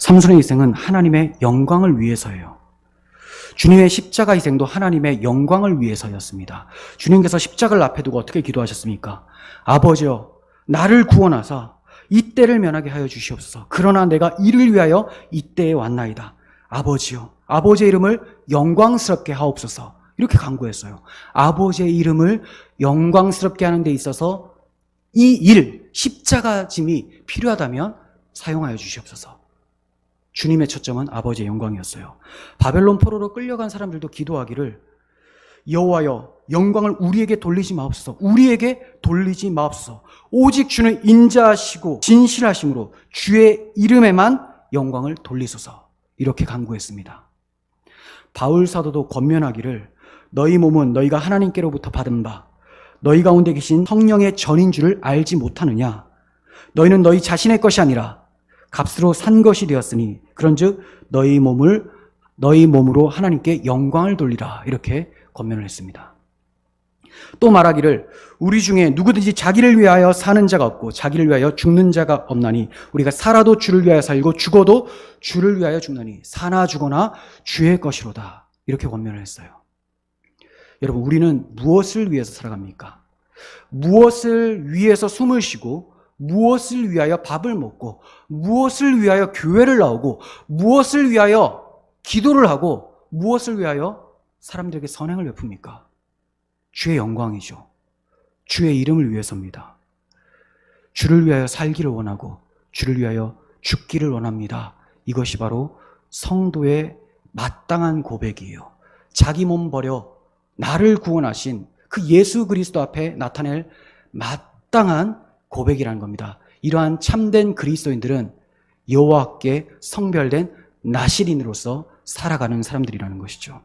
삼손의 희생은 하나님의 영광을 위해서예요. 주님의 십자가 희생도 하나님의 영광을 위해서였습니다. 주님께서 십자가를 앞에 두고 어떻게 기도하셨습니까? 아버지여, 나를 구원하사 이 때를 면하게 하여 주시옵소서. 그러나 내가 이를 위하여 이 때에 왔나이다. 아버지여, 아버지의 이름을 영광스럽게 하옵소서. 이렇게 간구했어요. 아버지의 이름을 영광스럽게 하는 데 있어서 이 일, 십자가 짐이 필요하다면 사용하여 주시옵소서. 주님의 초점은 아버지의 영광이었어요. 바벨론 포로로 끌려간 사람들도 기도하기를 여호와여 영광을 우리에게 돌리지 마옵소서. 우리에게 돌리지 마옵소서. 오직 주는 인자하시고 진실하심으로 주의 이름에만 영광을 돌리소서. 이렇게 간구했습니다. 바울 사도도 권면하기를 너희 몸은 너희가 하나님께로부터 받은 바 너희 가운데 계신 성령의 전인 줄을 알지 못하느냐 너희는 너희 자신의 것이 아니라 값으로 산 것이 되었으니 그런즉 너희 몸을 너희 몸으로 하나님께 영광을 돌리라 이렇게 권면을 했습니다. 또 말하기를 우리 중에 누구든지 자기를 위하여 사는 자가 없고 자기를 위하여 죽는 자가 없나니 우리가 살아도 주를 위하여 살고 죽어도 주를 위하여 죽나니 사나 죽거나 주의 것이로다 이렇게 권면을 했어요. 여러분 우리는 무엇을 위해서 살아갑니까? 무엇을 위해서 숨을 쉬고 무엇을 위하여 밥을 먹고 무엇을 위하여 교회를 나오고 무엇을 위하여 기도를 하고 무엇을 위하여 사람들에게 선행을 베풉니까? 주의 영광이죠. 주의 이름을 위해서입니다. 주를 위하여 살기를 원하고 주를 위하여 죽기를 원합니다. 이것이 바로 성도의 마땅한 고백이에요. 자기 몸 버려 나를 구원하신 그 예수 그리스도 앞에 나타낼 마땅한 고백이라는 겁니다. 이러한 참된 그리스도인들은 여호와께 성별된 나시린으로서 살아가는 사람들이라는 것이죠.